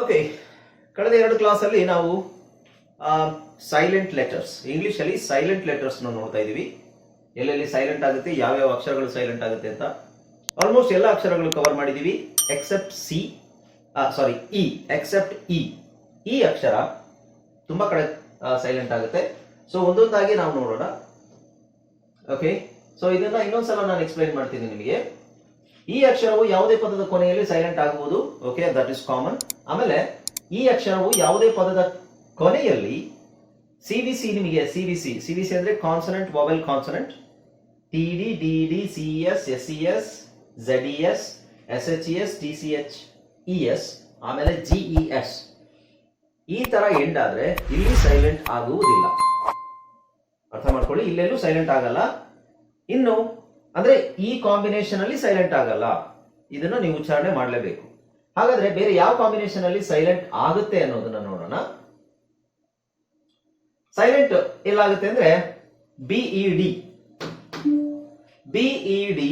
Okay ಕಳೆದ ಎರಡು ಕ್ಲಾಸಲ್ಲಿ ನಾವು ಸೈಲೆಂಟ್ ಲೆಟರ್ಸ್ ಇಂಗ್ಲಿಷಲ್ಲಿ ಸೈಲೆಂಟ್ ಲೆಟರ್ಸ್ ನೋಡ್ತಾ ಇದ್ದೀವಿ. ಎಲ್ಲೆಲ್ಲಿ ಸೈಲೆಂಟ್ ಆಗುತ್ತೆ, ಯಾವ್ಯಾವ ಅಕ್ಷರಗಳು ಸೈಲೆಂಟ್ ಆಗುತ್ತೆ ಅಂತ ಆಲ್ಮೋಸ್ಟ್ ಎಲ್ಲ ಅಕ್ಷರಗಳು ಕವರ್ ಮಾಡಿದ್ದೀವಿ except C sorry E except E ಈ ಅಕ್ಷರ ತುಂಬಾ ಕಡೆ ಸೈಲೆಂಟ್ ಆಗುತ್ತೆ. ಸೊ ಒಂದೊಂದಾಗಿ ನಾವು ನೋಡೋಣ. ಓಕೆ ಸೊ ಇದನ್ನ ಇನ್ನೊಂದ್ಸಲ ನಾನು ಎಕ್ಸ್ಪ್ಲೈನ್ ಮಾಡ್ತೀನಿ ನಿಮಗೆ. ಈ ಅಕ್ಷರವು ಯಾವುದೇ ಪದದ ಕೊನೆಯಲ್ಲಿ ಸೈಲೆಂಟ್ ಆಗಬಹುದು. ಓಕೆ ದಟ್ ಇಸ್ ಕಾಮನ್ ಆಮೇಲೆ ಈ ಅಕ್ಷರವು ಯಾವುದೇ ಪದದ ಕೊನೆಯಲ್ಲಿ ಸಿ ವಿ ಸಿ ನಿಮಗೆ C V C C V C ಅಂದ್ರೆ consonant vowel consonant T D D D C S S C S Z E S S H E S T C H E S ಆಮೇಲೆ G E S ಈ ತರ end ಆದ್ರೆ ಇಲ್ಲಿ silent ಆಗುವುದಿಲ್ಲ. ಅರ್ಥ ಮಾಡ್ಕೊಳ್ಳಿ, ಇಲ್ಲೆಲ್ಲೂ silent ಆಗಲ್ಲ. ಇನ್ನು, ಅಂದ್ರೆ ಈ ಕಾಂಬಿನೇಷನ್ ಅಲ್ಲಿ ಸೈಲೆಂಟ್ ಆಗಲ್ಲ. ಇದನ್ನು ನೀವು ಉಚ್ಚಾರಣೆ ಮಾಡಲೇಬೇಕು. ಹಾಗಾದ್ರೆ ಬೇರೆ ಯಾವ ಕಾಂಬಿನೇಷನ್ ಅಲ್ಲಿ ಸೈಲೆಂಟ್ ಆಗುತ್ತೆ ಅನ್ನೋದನ್ನ ನೋಡೋಣ. ಸೈಲೆಂಟ್ ಎಲ್ಲಾಗುತ್ತೆ ಅಂದ್ರೆ B E D B E D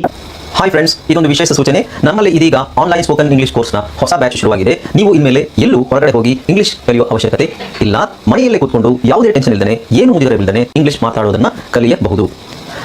hi friends ಇದೊಂದು ವಿಶೇಷ ಸೂಚನೆ. ನಮ್ಮಲ್ಲಿ ಇದೀಗ ಆನ್ಲೈನ್ ಸ್ಪೋಕನ್ ಇಂಗ್ಲಿಷ್ ಕೋರ್ಸ್ನ ಹೊಸ ಬ್ಯಾಚ್ ಶುರುವಾಗಿದೆ. ನೀವು ಇನ್ಮೇಲೆ ಎಲ್ಲೂ ಹೊರಗಡೆ ಹೋಗಿ ಇಂಗ್ಲಿಷ್ ಕಲಿಯುವ ಅವಶ್ಯಕತೆ ಇಲ್ಲ. ಮನೆಯಲ್ಲೇ ಕೂತ್ಕೊಂಡು ಯಾವುದೇ ಟೆನ್ಷನ್ ಇಲ್ಲದೆ ಏನು ಮುಗಿದಿರಬಿಲ್ಲದೆ ಇಂಗ್ಲಿಷ್ ಮಾತಾಡೋದನ್ನ ಕಲಿಯಬಹುದು.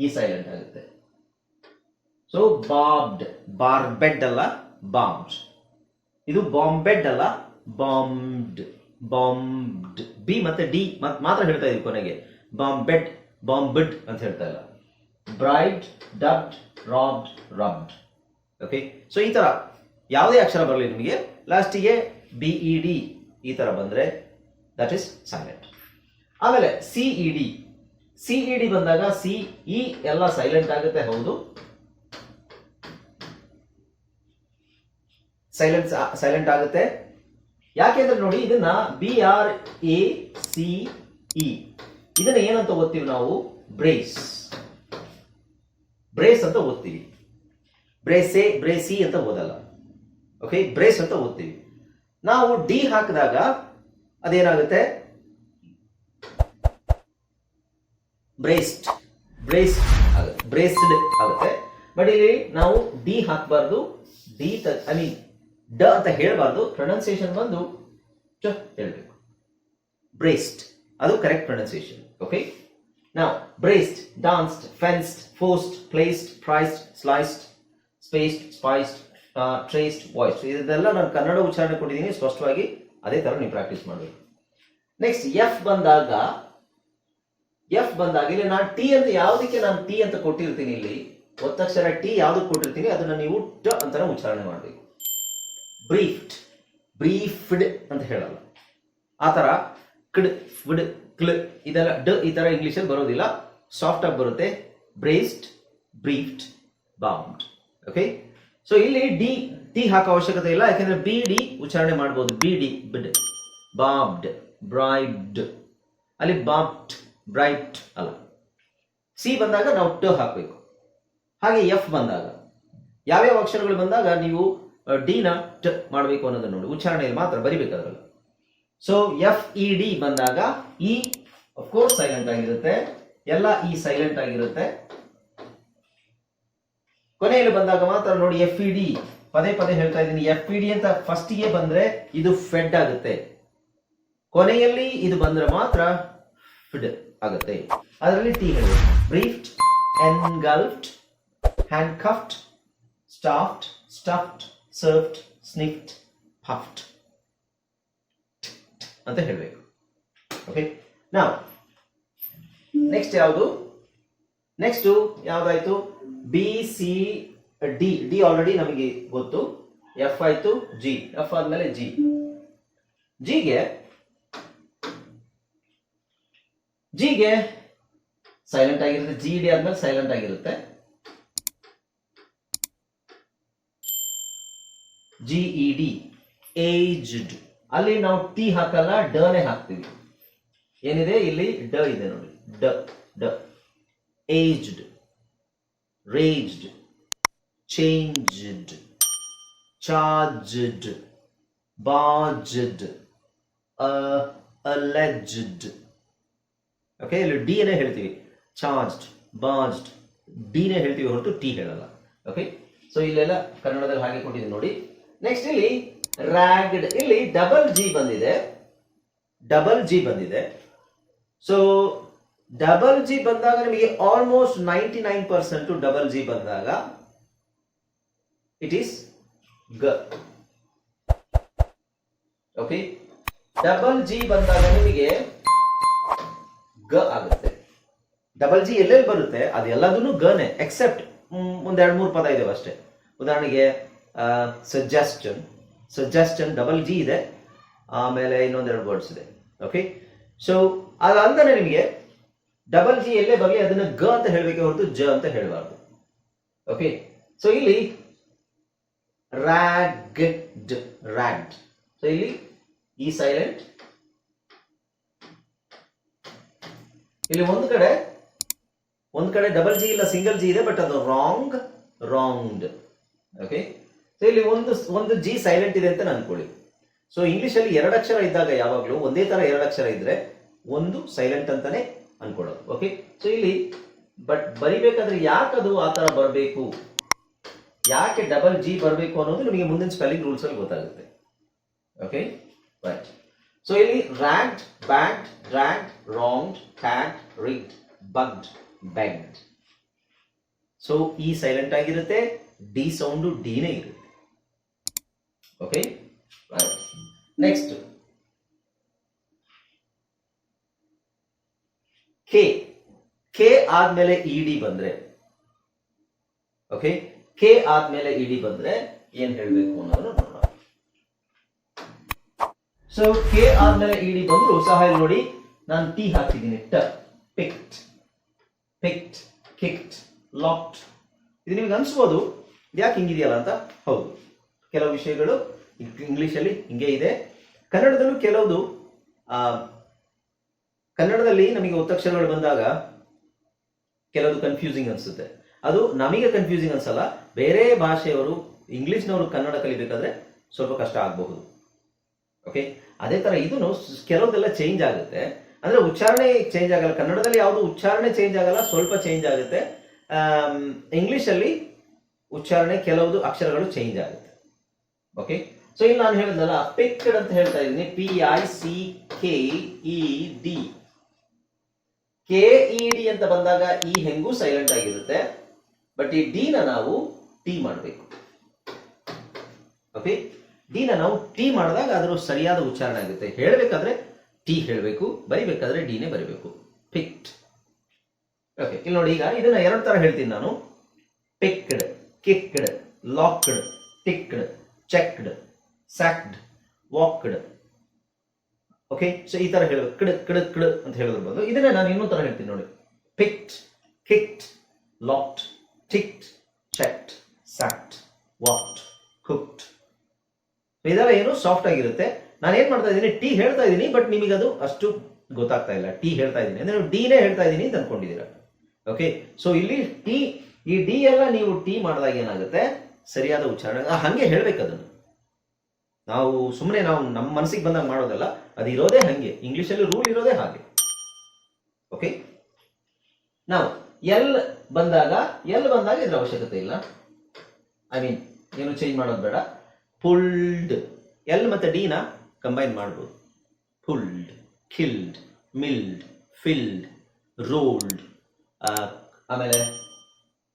ಈ ಸೈಲೆಂಟ್ ಆಗುತ್ತೆ. ಸೊ ಬಾಬ್ಡ್ ಬಾರ್ಬೆಡ್ ಅಲ್ಲ ಬಾಂಬ್ಡ್ ಇದು ಬಾಂಬೆಡ್ ಅಲ್ಲ ಬಾಂಬ್ಡ್ ಬಾಂಬ್ಡ್ ಬಿ ಮತ್ತೆ ಡಿ ಮತ್ ಮಾತ್ರ ಹೇಳ್ತಾ ಇದೀವಿ ಕೊನೆಗೆ. ಬಾಂಬೆಡ್ ಬಾಂಬ್ಡ್ ಅಂತ ಹೇಳ್ತಾ ಇಲ್ಲ. Bride dubbed robbed rubbed okay so ಈ ತರ. ಯಾವುದೇ ಅಕ್ಷರ ಬರಲಿ ನಿಮಗೆ. ಲಾಸ್ಟಿಗೆ ಬಿಇ ಡಿ ಈ ತರ ಬಂದ್ರೆ ದಟ್ ಇಸ್ ಸೈಲೆಂಟ್ ಆಮೇಲೆ C E D C E D ಬಂದಾಗ ಸಿ ಇ ಎಲ್ಲ ಸೈಲೆಂಟ್ ಆಗುತ್ತೆ, ಹೌದು. ಸೈಲೆನ್ಸ್ ಸೈಲೆಂಟ್ ಆಗುತ್ತೆ. ಯಾಕೆಂದ್ರೆ ನೋಡಿ, ಇದನ್ನ B R A C E ಇದನ್ನ ಏನಂತ ಓದ್ತೀವಿ ನಾವು? ಬ್ರೇಸ್ ಬ್ರೇಸ್ ಅಂತ ಓದ್ತೀವಿ. ಬ್ರೇಸೆ ಬ್ರೇಸಿ ಅಂತ ಓದಲ್ಲ. ಓಕೆ ಬ್ರೇಸ್ ಅಂತ ಓದ್ತೀವಿ. ನಾವು ಡಿ ಹಾಕಿದಾಗ ಅದೇನಾಗುತ್ತೆ? ಬ್ರೇಸ್ಡ್ ಬ್ರೇಸ್ಡ್ ಬ್ರೇಸ್ಡ್ ಆಗುತ್ತೆ. ಬಟ್ ಇಲ್ಲಿ ನಾವು ಡಿ ಹಾಕಬಾರ್ದು ಡಿ ಐ ಮೀನ್ ಡ ಅಂತ ಹೇಳಬಾರ್ದು ಪ್ರೊನೌನ್ಸಿಯೇಷನ್ ಬಂದು ಚ ಹೇಳಬೇಕು. ಬ್ರೇಸ್ಡ್, ಅದು ಕರೆಕ್ಟ್ ಪ್ರೊನೌನ್ಸಿಯೇಷನ್ ಓಕೆ ನಾವು braced danced fenced forced placed priced sliced spaced spiced traced voiced ಇದೆಲ್ಲ ನಾನು ಕನ್ನಡ ಉಚ್ಚಾರಣೆ ಕೊಟ್ಟಿದ್ದೀನಿ, ಸ್ಪಷ್ಟವಾಗಿ ಅದೇ ತರ ನೀವು ಪ್ರಾಕ್ಟೀಸ್ ಮಾಡಬೇಕು. ನೆಕ್ಸ್ಟ್ ಎಫ್ ಬಂದಾಗ ಎಫ್ ಬಂದಾಗ ಇಲ್ಲಿ ನಾನು ಟಿ ಅಂತ ಯಾವುದಕ್ಕೆ ನಾನು ಟಿ ಅಂತ ಕೊಟ್ಟಿರ್ತೀನಿ ಇಲ್ಲಿ? ಒತ್ತಕ್ಷರ ಟಿ ಯಾವ್ದಕ್ಕೆ ಕೊಟ್ಟಿರ್ತೀನಿ? ಅದನ್ನ ನೀವು ಟ ಅಂತಾನೆ ಉಚ್ಚಾರಣೆ ಮಾಡಬೇಕು. ಬ್ರೀಫ್ಡ್ ಬ್ರೀಫ್ಡ್ ಅಂತ ಹೇಳಲ್ಲ. ಆ ತರ ಕ್ಡ್, ಫುಡ್, ಕ್ಲ ಇದೆಲ್ಲ ಡ, ಈ ತರ ಇಂಗ್ಲಿಷಲ್ಲಿ ಬರೋದಿಲ್ಲ. ಸಾಫ್ಟ್ ಆಗಿ ಬರುತ್ತೆ. Braced briefed bound okay so ಇಲ್ಲಿ ಡಿ ಟಿ ಹಾಕೋ ಅವಶ್ಯಕತೆ ಇಲ್ಲ. ಯಾಕೆಂದ್ರೆ ಬಿ ಡಿ ಉಚ್ಚಾರಣೆ ಮಾಡಬಹುದು ಬಿ ಡಿ ಬಿಡ್ ಬಾಬ್ಡ್ ಬ್ರೈಬ್ಡ್ ಅಲ್ಲಿ ಬಾಬ್ಡ್ ಬ್ರೈಟ್ ಅಲ್ಲ. ಸಿ ಬಂದಾಗ ನಾವು ಟ ಹಾಕಬೇಕು. ಹಾಗೆ ಎಫ್ ಬಂದಾಗ. ಯಾವ್ಯಾವ ಅಕ್ಷರಗಳು ಬಂದಾಗ ನೀವು ಡಿನ ಟ ಮಾಡಬೇಕು ಅನ್ನೋದನ್ನ ನೋಡಿ. ಉಚ್ಚಾರಣೆಯಲ್ಲಿ ಮಾತ್ರ ಬರಿಬೇಕು ಅದರಲ್ಲಿ. ಸೊ ಎಫ್ ಇ ಡಿ ಬಂದಾಗ ಇ ಕೋರ್ಸ್ ಸೈಲೆಂಟ್ ಆಗಿರುತ್ತೆ. ಎಲ್ಲ ಇ ಸೈಲೆಂಟ್ ಆಗಿರುತ್ತೆ. ಕೊನೆಯಲ್ಲಿ ಬಂದಾಗ ಮಾತ್ರ ನೋಡಿ ಎಫ್ ಇ ಡಿ ಪದೇ ಪದೇ ಹೇಳ್ತಾ ಇದ್ದೀನಿ. ಎಫ್ ಇ ಡಿ ಅಂತ ಫಸ್ಟಿಗೆ ಬಂದ್ರೆ ಇದು ಫೆಡ್ ಆಗುತ್ತೆ. ಕೊನೆಯಲ್ಲಿ ಇದು ಬಂದ್ರೆ ಮಾತ್ರ ಫಿಡ್ ಆಗುತ್ತೆ. ಅದರಲ್ಲಿ ಟಿ ಹೇಳಿ briefed engulfed handcuffed staffed stuffed served sniffed huffed ಅಂತ ಹೇಳಬೇಕು. ಓಕೆ ನಾವು ನೆಕ್ಸ್ಟ್ ಯಾವುದು? Next ಯಾವ್ದಾಯ್ತು? B C D D already ನಮಗೆ ಗೊತ್ತು. ಎಫ್ ಆಯ್ತು ಜಿ ಎಫ್ ಆದ್ಮೇಲೆ ಜಿ ಜಿಗೆ ಜಿಗೆ ಸೈಲೆಂಟ್ ಆಗಿರುತ್ತೆ. ಜಿ ಡಿ ಆದ್ಮೇಲೆ ಸೈಲೆಂಟ್ ಆಗಿರುತ್ತೆ. ಜಿ ಇ ಡಿ ಏಜ್ಡ್ ಅಲ್ಲಿ ನಾವು ಟಿ ಹಾಕಲ್ಲ ಡನೇ ಹಾಕ್ತೀವಿ. ಏನಿದೆ ಇಲ್ಲಿ? ಡ ಇದೆ ನೋಡಿ. ಡ ಡ aged raged changed charged barged alleged okay ಇಲ್ಲಿ ಡಿ ನೇ ಹೇಳ್ತೀವಿ. ಚಾರ್ಜ್ಡ್ ಬಾಜ್ಡ್ ಡಿ ನೇ ಹೇಳ್ತೀವಿ ಹೊರತು ಟಿ ಹೇಳಲ್ಲ. ಓಕೆ ಸೊ ಇಲ್ಲೆಲ್ಲ ಕನ್ನಡದಲ್ಲಿ ಹಾಗೆ ಕೊಟ್ಟಿದ್ದೀನಿ ನೋಡಿ. ನೆಕ್ಸ್ಟ್ ಇಲ್ಲಿ ರ್ಯಾಗ್ಡ್ ಇಲ್ಲಿ ಡಬಲ್ ಜಿ ಬಂದಿದೆ. ಡಬಲ್ ಜಿ ಬಂದಿದೆ. ಸೊ ಡಬಲ್ ಜಿ ಬಂದಾಗ ನಿಮಗೆ almost ninety nine percent double G ಬಂದಾಗ ಇಟ್ ಈಸ್ ಗ ಓಕೆ ಡಬಲ್ ಜಿ ಬಂದಾಗ ನಿಮಗೆ ಗ ಆಗುತ್ತೆ. ಡಬಲ್ ಜಿ ಎಲ್ಲೆಲ್ಲಿ ಬರುತ್ತೆ? ಅದೆಲ್ಲದನ್ನು ಗನೆ ಎಕ್ಸೆಪ್ಟ್ ಒಂದೆರಡು ಮೂರು ಪದ ಇದಾವೆ ಅಷ್ಟೇ. ಉದಾಹರಣೆಗೆ ಸಜೆಸ್ಟನ್ ಸಜೆಸ್ಟನ್ ಡಬಲ್ ಜಿ ಇದೆ. ಆಮೇಲೆ ಇನ್ನೊಂದೆರಡು ವರ್ಡ್ಸ್ ಇದೆ. ಓಕೆ ಸೊ ಅದಂತಾನೆ ನಿಮಗೆ. ಡಬಲ್ ಜಿ ಎಲ್ಲೇ ಬರಲಿ, ಅದನ್ನು ಗ ಅಂತ ಹೇಳಬೇಕೆ ಹೊರತು ಜ ಅಂತ ಹೇಳಬಾರ್ದು. ಓಕೆ ಸೊ ಇಲ್ಲಿ ರ್ಯಾಗ್ ರ್ಯಾಗ್ ಸೊ ಇಲ್ಲಿ ಈ ಸೈಲೆಂಟ್ ಇಲ್ಲಿ ಒಂದು ಕಡೆ ಒಂದು ಕಡೆ ಡಬಲ್ ಜಿ ಇಲ್ಲ ಸಿಂಗಲ್ ಜಿ ಇದೆ ಬಟ್ ಅದು ರಾಂಗ್ ರಾಂಗ್ಡ್ ಓಕೆ ಸೊ ಇಲ್ಲಿ ಒಂದು ಒಂದು ಜಿ ಸೈಲೆಂಟ್ ಇದೆ ಅಂತ ಅನ್ಕೊಳ್ಳಿ ಸೊ ಇಂಗ್ಲಿಷ್ ಅಲ್ಲಿ ಎರಡು ಅಕ್ಷರ ಇದ್ದಾಗ ಯಾವಾಗಲೂ ಒಂದೇ ತರ ಎರಡು ಅಕ್ಷರ ಇದ್ರೆ ಒಂದು ಸೈಲೆಂಟ್ ಅಂತಾನೆ ಅನ್ಕೊಳ್ಳೋದು. ಓಕೆ ಸೊ ಇಲ್ಲಿ ಬಟ್ ಬರಿಬೇಕಾದ್ರೆ ಯಾಕೆ ಅದು ಆ ತರ ಬರಬೇಕು? ಯಾಕೆ ಡಬಲ್ ಜಿ ಬರಬೇಕು ಅನ್ನೋದು ನಿಮಗೆ ಮುಂದಿನ ಸ್ಪೆಲ್ಲಿಂಗ್ ರೂಲ್ಸ್ ಅಲ್ಲಿ ಗೊತ್ತಾಗುತ್ತೆ. ಓಕೆ ರೈಟ್ ಸೊ ಇಲ್ಲಿ ragged bad drag wrong tag rigged bugged begged so ಈ ಸೈಲೆಂಟ್ ಆಗಿರುತ್ತೆ ಡಿ ಸೌಂಡು ಡಿನೇ ಇರುತ್ತೆ. ಓಕೆ ನೆಕ್ಸ್ಟ್ ಕೆ ಕೆ ಆದ್ಮೇಲೆ ಇಡಿ ಡಿ ಬಂದ್ರೆ. ಓಕೆ ಕೆ ಆದ್ಮೇಲೆ ಇಡಿ ಡಿ ಬಂದ್ರೆ ಏನ್ ಹೇಳ್ಬೇಕು ಅನ್ನೋದನ್ನ ನೋಡೋಣ. ಸೊ ಕೆ ಆದ್ಮೇಲೆ ಇ ಡಿ ಬಂದ್ರು. ಸಹ ಇಲ್ಲಿ ನೋಡಿ, ನಾನು ಟಿ ಹಾಕ್ತಿದ್ದೀನಿ. ಟ ಪಿಕ್ಟ್ ಪಿಕ್ಟ್ ಕಿಕ್ಟ್ ಲಾಕ್ಟ್ ಇದು ನಿಮ್ಗೆ ಅನ್ಸ್ಬೋದು? ಯಾಕೆ ಹಿಂಗಿದೆಯಲ್ಲ ಅಂತ? ಹೌದು. ಕೆಲವು ವಿಷಯಗಳು ಇಂಗ್ಲಿಷ್ ಅಲ್ಲಿ ಹಿಂಗೆ ಇದೆ. ಕನ್ನಡದಲ್ಲೂ ಕೆಲವುದು ಕನ್ನಡದಲ್ಲಿ ನಮಗೆ ಒತ್ತಕ್ಷರಗಳು ಬಂದಾಗ ಕೆಲವು ಕನ್ಫ್ಯೂಸಿಂಗ್ ಅನಿಸುತ್ತೆ. ಅದು ನಮಗೆ ಕನ್ಫ್ಯೂಸಿಂಗ್ ಅನ್ಸಲ್ಲ. ಬೇರೆ ಭಾಷೆಯವರು, ಇಂಗ್ಲಿಷ್ನವರು ಕನ್ನಡ ಕಲಿಬೇಕಾದ್ರೆ ಸ್ವಲ್ಪ ಕಷ್ಟ ಆಗಬಹುದು. ಓಕೆ ಅದೇ ತರ ಇದನ್ನು ಕೆಲವುದೆಲ್ಲ ಚೇಂಜ್ ಆಗುತ್ತೆ. ಅಂದ್ರೆ ಉಚ್ಚಾರಣೆ ಚೇಂಜ್ ಆಗಲ್ಲ. ಕನ್ನಡದಲ್ಲಿ ಯಾವುದು ಉಚ್ಚಾರಣೆ ಚೇಂಜ್ ಆಗಲ್ಲ, ಸ್ವಲ್ಪ ಚೇಂಜ್ ಆಗುತ್ತೆ. ಇಂಗ್ಲಿಷ್ ಅಲ್ಲಿ ಉಚ್ಚಾರಣೆ ಕೆಲವು ಅಕ್ಷರಗಳು ಚೇಂಜ್ ಆಗುತ್ತೆ. ಓಕೆ ಸೊ ಇಲ್ಲಿ ನಾನು ಹೇಳಿದ್ನಲ್ಲ ಪಿಕ್ಡ್ ಅಂತ ಹೇಳ್ತಾ ಇದ್ದೀನಿ. P I C K E D K E D ಅಂತ ಬಂದಾಗ ಈ ಹೆಂಗೂ ಸೈಲೆಂಟ್ ಆಗಿರುತ್ತೆ. ಬಟ್ ಈ ಡಿ ನ ನಾವು ಟಿ ಮಾಡಬೇಕು. ಓಕೆ ಡಿ ನ ನಾವು ಟಿ ಮಾಡಿದಾಗ ಅದರ ಸರಿಯಾದ ಉಚ್ಚಾರಣೆ ಆಗುತ್ತೆ. ಹೇಳಬೇಕಾದ್ರೆ ಟಿ ಹೇಳಬೇಕು, ಬರಿಬೇಕಾದ್ರೆ ಡಿನೇ ಬರಿಬೇಕು. ಪಿಕ್ಟ್ ಓಕೆ ಇಲ್ಲಿ ನೋಡಿ ಈಗ ಇದನ್ನ ಎರಡು ತರ ಹೇಳ್ತೀನಿ ನಾನು. Picked kicked locked ticked checked sacked walked okay so ಈ ತರ ಹೇಳಬೇಕು. ಕಿಡ್ ಕಿಡ್ ಕಿಡ್ ಅಂತ ಹೇಳಿದ್ರು ಬಂದು ಇದನ್ನ ನಾನು ಇನ್ನೊಂದು ತರ ಹೇಳ್ತೀನಿ ನೋಡಿ. Picked kicked locked ticked checked sacked walked cooked ಇದೆಲ್ಲ ಏನು ಸಾಫ್ಟ್ ಆಗಿರುತ್ತೆ. ನಾನು ಏನ್ ಮಾಡ್ತಾ ಇದ್ದೀನಿ? ಟಿ ಹೇಳ್ತಾ ಇದ್ದೀನಿ ಬಟ್ ನಿಮಗೆ ಅದು ಅಷ್ಟು ಗೊತ್ತಾಗ್ತಾ ಇಲ್ಲ. ಟಿ ಹೇಳ್ತಾ ಇದ್ದೀನಿ. ಅಂದ್ರೆ ಡಿನೇ ಹೇಳ್ತಾ ಇದ್ದೀನಿ ಅಂತ ಅನ್ಕೊಂಡಿದ್ದೀರಾ. ಓಕೆ ಸೊ ಇಲ್ಲಿ ಟಿ ಈ ಡಿ ಎಲ್ಲ ನೀವು ಟಿ ಮಾಡಿದಾಗ ಏನಾಗುತ್ತೆ? ಸರಿಯಾದ ಉಚ್ಚಾರಣೆ. ಹಂಗೆ ಹೇಳ್ಬೇಕು ಅದನ್ನು. ನಾವು ಸುಮ್ಮನೆ ನಾವು ನಮ್ಮ ಮನಸ್ಸಿಗೆ ಬಂದಾಗ ಮಾಡೋದಲ್ಲ, ಅದು ಇರೋದೇ ಹಂಗೆ. ಇಂಗ್ಲಿಷಲ್ಲಿ ರೂಲ್ ಇರೋದೇ ಹಾಗೆ. ಓಕೆ ನಾವು ಎಲ್ ಬಂದಾಗ ಎಲ್ ಬಂದಾಗ ಇದ್ರ ಅವಶ್ಯಕತೆ ಇಲ್ಲ. ಐ ಮೀನ್ ಏನು ಚೇಂಜ್ ಮಾಡೋದು ಬೇಡ. ಪುಲ್ಡ್ ಎಲ್ ಮತ್ತೆ ಡಿನ ಕಂಬೈನ್ ಮಾಡ್ಬೋದು. Pulled killed milled filled rolled ಆಮೇಲೆ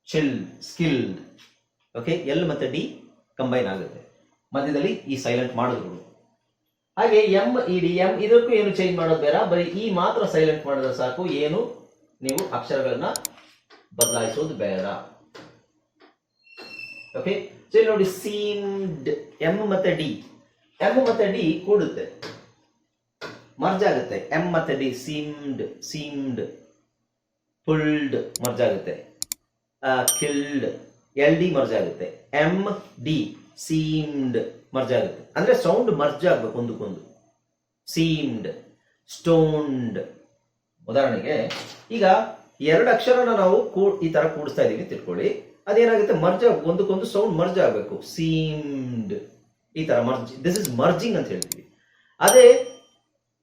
ಚಿಲ್ಡ್ ಸ್ಕಿಲ್ಡ್ ಓಕೆ ಎಲ್ ಮತ್ತೆ ಡಿ ಕಂಬೈನ್ ಆಗುತ್ತೆ. ಮಧ್ಯದಲ್ಲಿ ಈ ಸೈಲೆಂಟ್ ಮಾಡಿದ್ರು ಹಾಗೆ ಎಂ ಇ ಡಿ ಎಂ ಇದಕ್ಕೂ ಏನು ಚೇಂಜ್ ಮಾಡೋದು ಬೇಡ. ಬರೀ ಈ ಮಾತ್ರ ಸೈಲೆಂಟ್ ಮಾಡಿದ್ರೆ ಸಾಕು. ಏನು? ನೀವು ಅಕ್ಷರಗಳನ್ನ ಬದಲಾಯಿಸೋದು ಬೇಡ. ಓಕೆ ಸೊ ಇಲ್ಲಿ ನೋಡಿ ಸೀಮ್ಡ್ ಎಂ ಮತ್ತೆ ಡಿ. ಎಂ ಮತ್ತೆ ಡಿ ಕೂಡುತ್ತೆ. ಮರ್ಜ್ ಆಗುತ್ತೆ. ಎಂ ಮತ್ತೆ D seemed seemed pulled merge ಆಗುತ್ತೆ. ಕಿಲ್ಡ್, ಎಲ್ ಡಿ ಮರ್ಜ್ ಆಗುತ್ತೆ. ಎಂ ಡಿ ಸೀಮ್ಡ್ ಮರ್ಜ್ ಆಗುತ್ತೆ. ಅಂದ್ರೆ ಸೌಂಡ್ ಮರ್ಜ್ ಆಗ್ಬೇಕು ಒಂದಕ್ಕೊಂದು ಸೀಮ್ಡ್ ಸ್ಟೋನ್ಡ್. ಉದಾಹರಣೆಗೆ, ಈಗ ಎರಡು ಅಕ್ಷರನ ನಾವು ಈ ತರ ಕೂಡಿಸ್ತಾ ಇದೀವಿ, ತಿಳ್ಕೊಳ್ಳಿ. ಅದೇನಾಗುತ್ತೆ? ಮರ್ಜ್ ಒಂದಕ್ಕೊಂದು ಸೌಂಡ್ ಮರ್ಜ್ ಆಗಬೇಕು. ಸೀಮ್ಡ್ ಈ ತರ ಮರ್ಜ್ ದಿಸ್ ಇಸ್ ಮರ್ಜಿಂಗ್ ಅಂತ ಹೇಳ್ತೀವಿ. ಅದೇ,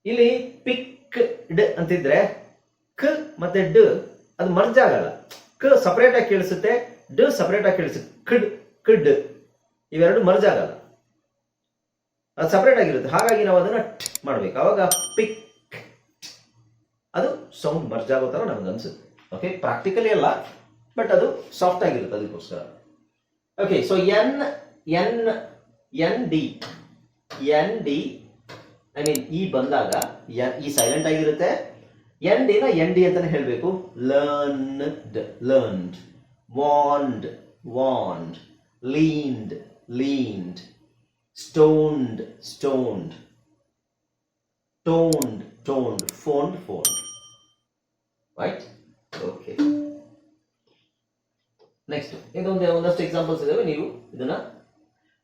ಇಲ್ಲಿ ಪಿಕ್ ಡ್ ಅಂತಿದ್ರೆ, ಕ್ ಮತ್ತೆ ಡ, ಅದು ಮರ್ಜ್ ಆಗಲ್ಲ. ಕ ಸಪರೇಟ್ ಆಗಿ ಕೇಳಿಸುತ್ತೆ, ಡ ಸಪರೇಟ್ ಆಗಿ ಕೇಳಿಸುತ್ತೆ. ಕಡ್ ಕಡ್, ಇವೆರಡು ಮರ್ಜ್ ಆಗಲ್ಲ. ಅದು ಸಪರೇಟ್ ಆಗಿರುತ್ತೆ. ಹಾಗಾಗಿ ನಾವು ಅದನ್ನ ಟ್ ಮಾಡ್ಬೇಕು. ಅವಾಗ ಪಿಕ್ ಅದು ಸೌಂಡ್ ಮರ್ಜ್ ಆಗೋ ತರ ನಮ್ಗೆ ಅನ್ಸುತ್ತೆ. ಓಕೆ ಪ್ರಾಕ್ಟಿಕಲಿ ಅಲ್ಲ. ಬಟ್ ಅದು ಸಾಫ್ಟ್ ಆಗಿರುತ್ತೆ ಅದಕ್ಕೋಸ್ಕರ. Okay so N N N D N D I mean E ಬಂದಾಗ ಇ ಸೈಲೆಂಟ್ ಆಗಿರುತ್ತೆ. ಎನ್ ಡಿನ ಎನ್ ಡಿ ಅಂತಾನೆ ಹೇಳಬೇಕು. Learned learned wand wand leaned leaned stoned stoned toned toned phoned phone right okay next ಇದೊಂದು ಒಂದಷ್ಟು examples ಇದಾವೆ, ನೀವು ಇದನ್ನ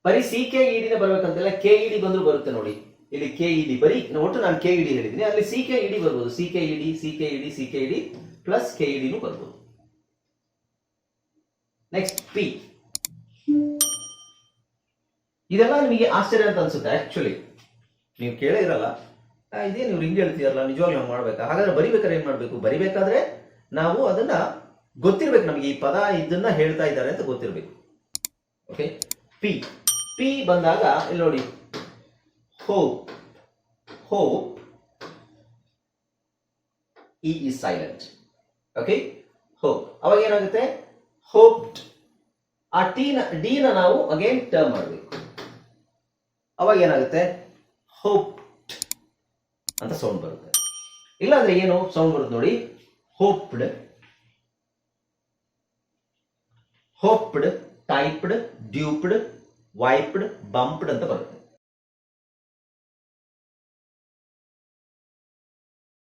ಬರೀ ಸಿ ಕೆ ಇಡಿನ ಬರ್ಬೇಕಂತೆಲ್ಲ ಕೆ ಇಡಿ ಬಂದ್ರು ಬರುತ್ತೆ ನೋಡಿ. ಇಲ್ಲಿ ಕೆ ಇಡಿ ಬರೀ ಒಟ್ಟು ನಾನು ಕೆ ಇಡಿ ಹೇಳಿದ್ದೀನಿ. ಅಲ್ಲಿ ಸಿ ಕೆ ಇಡಿ ಬರ್ಬೋದು. C K E D C K E D C K E D plus K ಇಡಿನೂ ಬರ್ಬೋದು. ನೆಕ್ಸ್ಟ್ ಪಿ ಇದೆಲ್ಲ ನಿಮಗೆ ಆಶ್ಚರ್ಯ ಅಂತ ಅನ್ಸುತ್ತೆ ಆಕ್ಚುಲಿ ನೀವು ಕೇಳೇ ಇರಲ್ಲ. ಇದೇ ನೀವು ಹಿಂಗೆ ಹೇಳ್ತೀರಲ್ಲ ನಿಜವಾಗ್ಲೂ ನಾವು ಮಾಡ್ಬೇಕಾ? ಹಾಗಾದ್ರೆ ಬರಿಬೇಕಾದ್ರೆ ಏನ್ ಮಾಡ್ಬೇಕು? ಬರಿಬೇಕಾದ್ರೆ ನಾವು ಅದನ್ನ ಗೊತ್ತಿರ್ಬೇಕು ನಮಗೆ ಈ ಪದ ಇದನ್ನ ಹೇಳ್ತಾ ಇದ್ದಾರೆ ಅಂತ ಗೊತ್ತಿರ್ಬೇಕು. ಓಕೆ ಪಿ ಪಿ ಬಂದಾಗ, ಇಲ್ಲಿ ನೋಡಿ. Hope hope E is silent okay ಹೋ ಅವಾಗ ಏನಾಗುತ್ತೆ? ಹೋಪ್ಡ್ ಆ ಟೀನ ಡಿನ ನಾವು ಅಗೇನ್ ಟರ್ಮ್ ಮಾಡಬೇಕು. ಅವಾಗ ಏನಾಗುತ್ತೆ? ಹೋಪ್ ಅಂತ ಸೌಂಡ್ ಬರುತ್ತೆ. ಇಲ್ಲಾಂದ್ರೆ ಏನು ಸೌಂಡ್ ಬರುತ್ತೆ ನೋಡಿ? ಹೋಪ್ಡ್ ಹೋಪ್ಡ್ ಟೈಪ್ಡ್ ಡ್ಯೂಪ್ಡ್ ವೈಪ್ಡ್ ಬಂಪ್ಡ್ ಅಂತ ಬರುತ್ತೆ